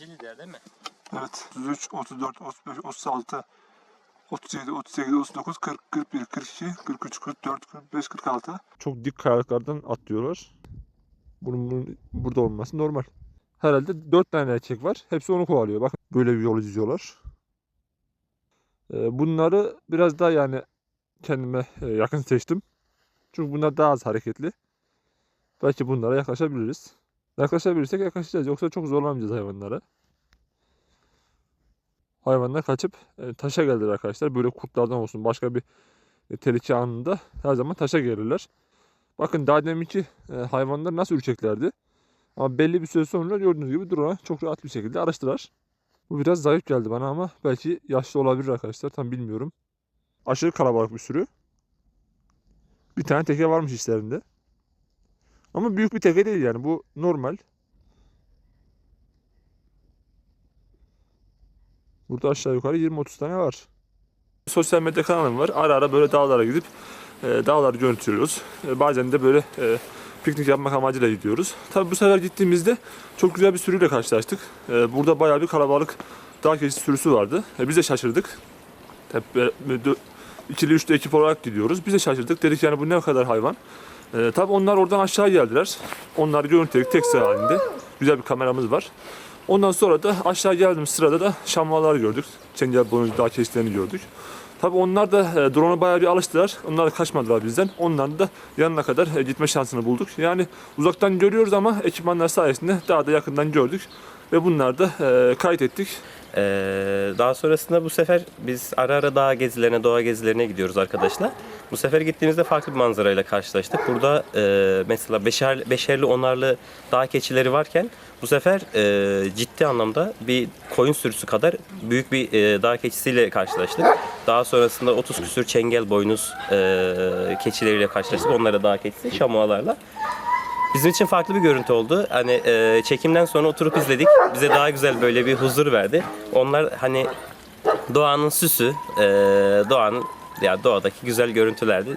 Dişili der değil mi? Evet. 33, 34, 35, 36, 37, 38, 39, 40, 41, 42, 43, 44, 45, 46. Çok dik kayalıklardan atlıyorlar. Bunun, bunun burada olması normal. Herhalde 4 tane erkek var. Hepsi onu kovalıyor. Bakın böyle bir yol izliyorlar. Ee, bunları biraz daha yani kendime e, yakın seçtim. Çünkü bunlar daha az hareketli. Belki bunlara yaklaşabiliriz. Yaklaşabilirsek yaklaşacağız. Yoksa çok zorlamayacağız hayvanlara. Hayvanlar kaçıp e, taşa geldiler arkadaşlar. Böyle kurtlardan olsun başka bir e, tehlike anında her zaman taşa gelirler. Bakın daha deminki e, hayvanlar nasıl ürkeklerdi. Ama belli bir süre sonra gördüğünüz gibi durana çok rahat bir şekilde araçtılar. Bu biraz zayıf geldi bana ama belki yaşlı olabilir arkadaşlar tam bilmiyorum. Aşırı kalabalık bir sürü. Bir tane teke varmış işlerinde. Ama büyük bir teke değil yani bu normal. Burada aşağı yukarı 20-30 tane var. Sosyal medya kanalım var. Ara ara böyle dağlara gidip e, dağları görüntülüyoruz. E, bazen de böyle e, piknik yapmak amacıyla gidiyoruz. Tabi bu sefer gittiğimizde çok güzel bir sürüyle karşılaştık. E, burada bayağı bir kalabalık dağ keçisi sürüsü vardı. E, biz de şaşırdık. Hep e, ikili üçlü ekip olarak gidiyoruz. Biz de şaşırdık. Dedik yani bu ne kadar hayvan. E, tabi onlar oradan aşağı geldiler. Onları görüntüledik tek sıra halinde. Güzel bir kameramız var. Ondan sonra da aşağı geldiğimiz sırada da şamvalar gördük. Çengel boyunca dağ keçilerini gördük. Tabi onlar da e, drone'a bayağı bir alıştılar. Onlar da kaçmadılar bizden. Onların da yanına kadar e, gitme şansını bulduk. Yani uzaktan görüyoruz ama ekipmanlar sayesinde daha da yakından gördük. Ve bunları da e, kaydettik. Ee, daha sonrasında bu sefer biz ara ara dağ gezilerine, doğa gezilerine gidiyoruz arkadaşlar. Bu sefer gittiğimizde farklı bir manzarayla karşılaştık. Burada e, mesela beşer, beşerli, onarlı dağ keçileri varken bu sefer e, ciddi anlamda bir koyun sürüsü kadar büyük bir e, dağ keçisiyle karşılaştık. Daha sonrasında 30 küsür çengel boynuz e, keçileriyle karşılaştık. Onlara dağ keçisi, şamualarla. Bizim için farklı bir görüntü oldu. Hani e, çekimden sonra oturup izledik. Bize daha güzel böyle bir huzur verdi. Onlar hani doğanın süsü, e, doğanın ya doğadaki güzel görüntülerdi.